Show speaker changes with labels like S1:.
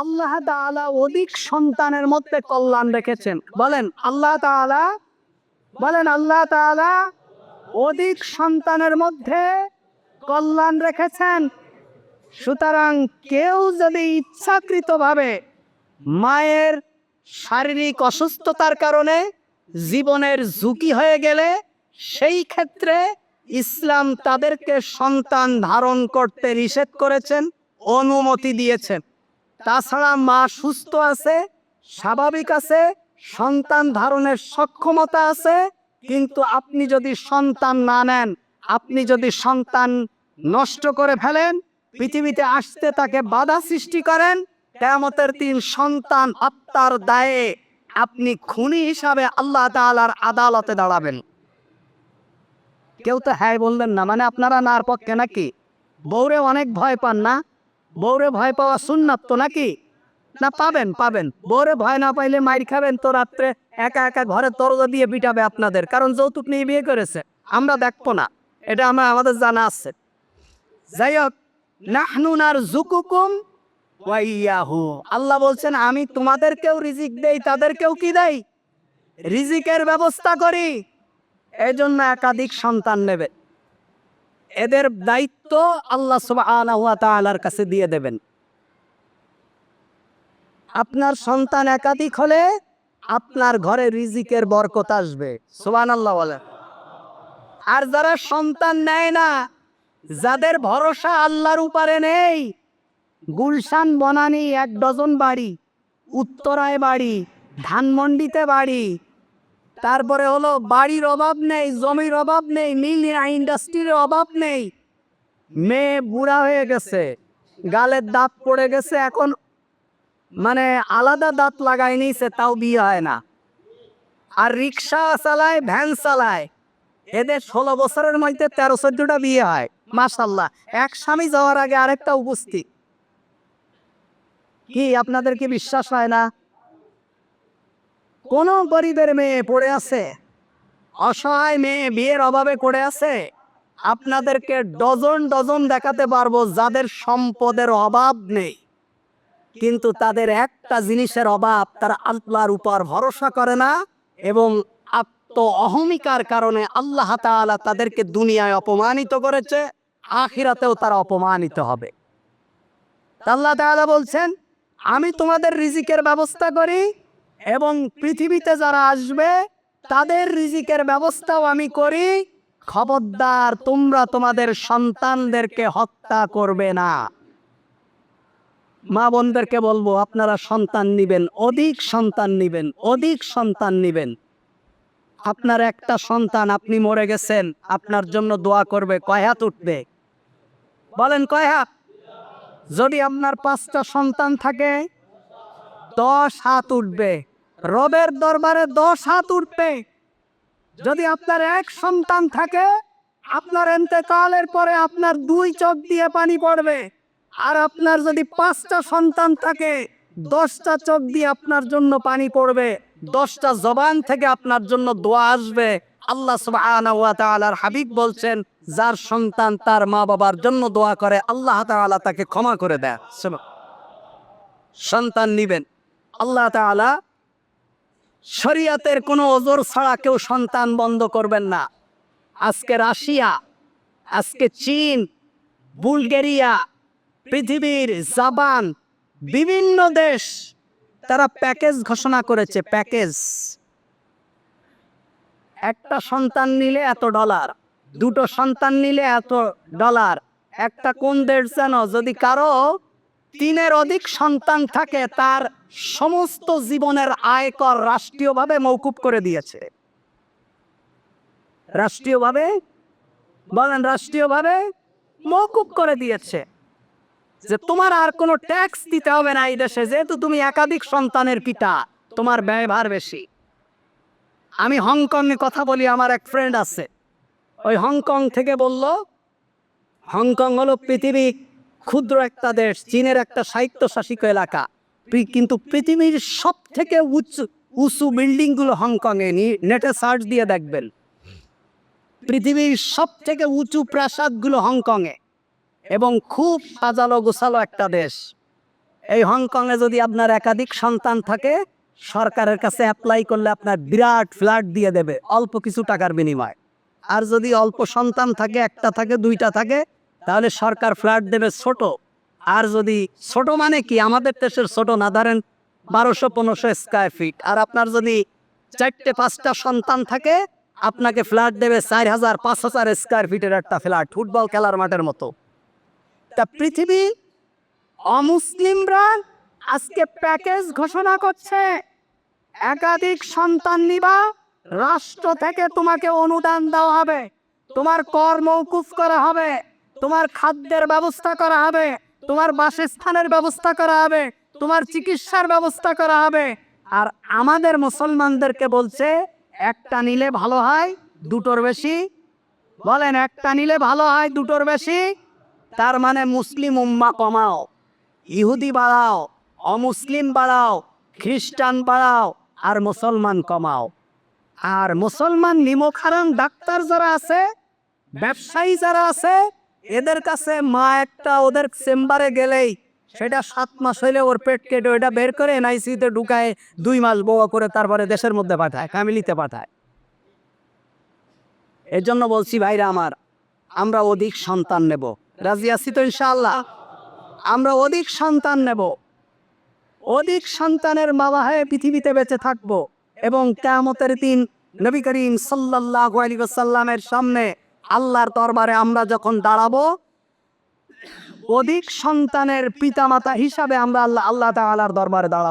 S1: আল্লাহ অধিক সন্তানের মধ্যে কল্যাণ রেখেছেন। বলেন, আল্লাহ বলেন, আল্লাহ অধিক সন্তানের মধ্যে কল্যাণ রেখেছেন। সুতরাং কেউ যদি ইচ্ছাকৃতভাবে মায়ের শারীরিক অসুস্থতার কারণে জীবনের ঝুঁকি হয়ে গেলে, সেই ক্ষেত্রে ইসলাম তাদেরকে সন্তান ধারণ করতে নিষেধ করেছেন, অনুমতি দিয়েছেন। তাছাড়া মা সুস্থ আছে, স্বাভাবিক আছে, সন্তান ধারণের সক্ষমতা আছে, কিন্তু আপনি যদি সন্তান না নেন, আপনি যদি সন্তান নষ্ট করে ফেলেন, পৃথিবীতে আসতে তাকে বাধা সৃষ্টি করেন, কেয়ামতের তিন সন্তান হত্যার দায়ে আপনি খুনি হিসাবে আল্লাহ তাআলার আদালতে দাঁড়াবেন। কেউ তো হ্যাঁ বললেন না মানে আপনারা নার পক্ষে নাকি? বউরে অনেক ভয় পান না? বউরে ভয় পাওয়া সুন্নাত তো নাকি? না, পাবেন পাবেন। বউরে ভয় না পাইলে মাইর খাবেন তো রাত্রে একা একা ঘরে তরজা দিয়ে পিটাবে আপনাদের, কারণ যৌতুক নিয়ে বিয়ে করেছে। আমরা দেখব না, এটা আমার, আমাদের জানা আছে। যাই হোক নাহনুনার জুকুকুম ওয়াইয়াহু আল্লাহ বলছেন, আমি তোমাদেরকেও রিজিক দেই, তাদেরকেও কি দেই? রিজিকের ব্যবস্থা করি। এই জন্য একাধিক সন্তান নেবে। এদের দায়িত্ব আল্লাহ ওয়া কাছে দিয়ে দেবেন। আপনার সন্তান একাধিক হলে আপনার ঘরে রিজিকের বরকত আসবে। সুবহানাল্লাহ বলে। আর যারা সন্তান নেয় না, যাদের ভরসা আল্লাহর উপরে নেই, গুলশান বনানি এক ডজন বাড়ি, উত্তরায় বাড়ি, ধানমন্ডিতে বাড়ি তারপরে হলো বাড়ির অভাব নেই, জমির অভাব নেই, মিল ইন্ডাস্ট্রির অভাব নেই। মেয়ে বুড়া হয়ে গেছে, গালের দাঁত পড়ে গেছে, এখন মানে আলাদা দাঁত লাগাই নিছে তাও বিয়ে হয় না। আর রিক্সা চালায়, ভ্যান চালায়, এদের ষোলো বছরের মধ্যে তেরো, চোদ্দটা বিয়ে হয় মাসাল্লাহ এক স্বামী যাওয়ার আগে আরেকটা উপস্থিত। কি, আপনাদের কি বিশ্বাস হয় না? কোন গরিবের মেয়ে পড়ে আছে? অসহায় মেয়ে বিয়ের অভাবে পড়ে আছে? আপনাদেরকে ডজন ডজন দেখাতে পারব যাদের সম্পদের অভাব নেই। কিন্তু তাদের একটা জিনিসের অভাব, তারা আল্লাহর উপর ভরসা করে না এবং আত্ম অহমিকার কারণে আল্লাহ তাআলা তাদেরকে দুনিয়ায় অপমানিত করেছে, আখিরাতেও তারা অপমানিত হবে। আল্লাহ তাআলা বলছেন, আমি তোমাদের রিজিকের ব্যবস্থা করি এবং পৃথিবীতে যারা আসবে, তাদের রিজিকের ব্যবস্থাও আমি করি। খবরদার, তোমরা তোমাদের সন্তানদেরকে হত্যা করবে না। মা বোনদেরকে বলব, আপনারা সন্তান নিবেন, অধিক সন্তান নিবেন, অধিক সন্তান নিবেন। আপনার একটা সন্তান, আপনি মরে গেছেন, আপনার জন্য দোয়া করবে, কয় হাত উঠবে? বলেন কয় হাত? যদি আপনার পাঁচটা সন্তান থাকে, দশ হাত উঠবে। রবের দরবারে দশ হাত উঠবে। যদি আপনার এক সন্তান থাকে, আপনার এতেকালের পরে আপনার দুই চোখ দিয়ে পানি পড়বে। আর আপনার যদি পাঁচটা সন্তান থাকে, দশটা চোখ দিয়ে আপনার জন্য পানি পড়বে। দশটা জবান থেকে আপনার জন্য দোয়া আসবে। আল্লাহ ওয়া হাবিব বলছেন, যার সন্তান তার মা বাবার জন্য দোয়া করে, আল্লাহ তাকে ক্ষমা করে দেয়। সন্তান নিবেন। আল্লাহ তাআলা শরিয়াতের কোনো ওজোর ছাড়া কেউ সন্তান বন্ধ করবেন না। আজকে রাশিয়া, আজকে চীন, বুলগেরিয়া, পৃথিবীর জাপান বিভিন্ন দেশ তারা প্যাকেজ ঘোষণা করেছে, প্যাকেজ। একটা সন্তান নিলে এত ডলার, দুটো সন্তান নিলে এত ডলার, একটা কোন দেশ যেন যদি কারও তিনের অধিক সন্তান থাকে, তার সমস্ত জীবনের আয়কর রাষ্ট্রীয়ভাবে মৌকুব করে দিয়েছে। রাষ্ট্রীয়ভাবে, বলেন রাষ্ট্রীয়ভাবে মৌকুব করে দিয়েছে যে তোমার আর কোনো ট্যাক্স দিতে হবে না এই দেশে, যেহেতু তুমি একাধিক সন্তানের পিতা, তোমার ব্যয়ভার বেশি। আমি হংকংয়ে কথা বলি, আমার এক ফ্রেন্ড আছে। ওই হংকং থেকে বলল, হংকং হলো পৃথিবী ক্ষুদ্র একটা দেশ, চীনের একটা স্বায়ত্তশাসিত এলাকা। কিন্তু পৃথিবীর সব থেকে উঁচু উঁচু বিল্ডিংগুলো হংকংয়ে নেটে সার্চ দিয়ে দেখবেন। পৃথিবীর সব থেকে উঁচু প্রাসাদগুলো হংকংয়ে এবং খুব সাজালো গোছালো একটা দেশ। এই হংকংয়ে যদি আপনার একাধিক সন্তান থাকে, সরকারের কাছে অ্যাপ্লাই করলে আপনার বিরাট ফ্ল্যাট দিয়ে দেবে, অল্প কিছু টাকার বিনিময়। আর যদি অল্প সন্তান থাকে, একটা থাকে, দুইটা থাকে, তাহলে সরকার ফ্ল্যাট দেবে ছোট। আর যদি ছোট মানে কি? আমাদের দেশের ছোট না, ধরেন বারোশো, পনেরোশো স্কোয়ার ফিট আর আপনার যদি চারটে, পাঁচটা সন্তান থাকে, আপনাকে ফ্ল্যাট দেবে চার হাজার, পাঁচ হাজার স্কোয়ার ফিটের একটা ফ্ল্যাট ফুটবল খেলার মাঠের মতো। তা পৃথিবী অমুসলিমরা আজকে প্যাকেজ ঘোষণা করছে, একাধিক সন্তান নিবা, রাষ্ট্র থেকে তোমাকে অনুদান দেওয়া হবে, তোমার কর মৌকুফ করা হবে, তোমার খাদ্যের ব্যবস্থা করা হবে। তোমার বাসস্থানের ব্যবস্থা করা হবে, তোমার চিকিৎসার ব্যবস্থা করা হবে। আর আমাদের মুসলমানদেরকে বলছে, একটা নিলে ভালো হয়, দুটোর বেশি। বলেন, একটা নিলে ভালো হয়, দুটোর বেশি? তার মানে মুসলিম উম্মা কমাও, ইহুদি বাড়াও, অমুসলিম বাড়াও, খ্রিস্টান বাড়াও, আর মুসলমান কমাও। আর মুসলমান নিমখারাম ডাক্তার যারা আছে, ব্যবসায়ী যারা আছে এদের কাছে মা একটা ওদের চেম্বারে গেলেই সেটা সাত মাস হইলে ওর পেট কেটে ওইটা বের করে এনআইসিতে ঢুকায়, দুই মাস বোয়া করে তারপরে দেশের মধ্যে পাঠায়, ফ্যামিলিতে পাঠায়। এর জন্য বলছি ভাইরা আমার, আমরা অধিক সন্তান নেব। রাজি আছি তো ইনশাআল্লাহ? আমরা অধিক সন্তান নেব। অধিক সন্তানের বাবা হয়ে পৃথিবীতে বেঁচে থাকব এবং কেয়ামতের দিন নবী করিম সাল্লাল্লাহু আলাইহি ওয়াসাল্লামের সামনে আল্লাহর দরবারে আমরা যখন দাঁড়াবো, অধিক সন্তানের পিতামাতা হিসাবে আমরা আল্লাহ আল্লাহ তালার দরবারে দাঁড়াবো।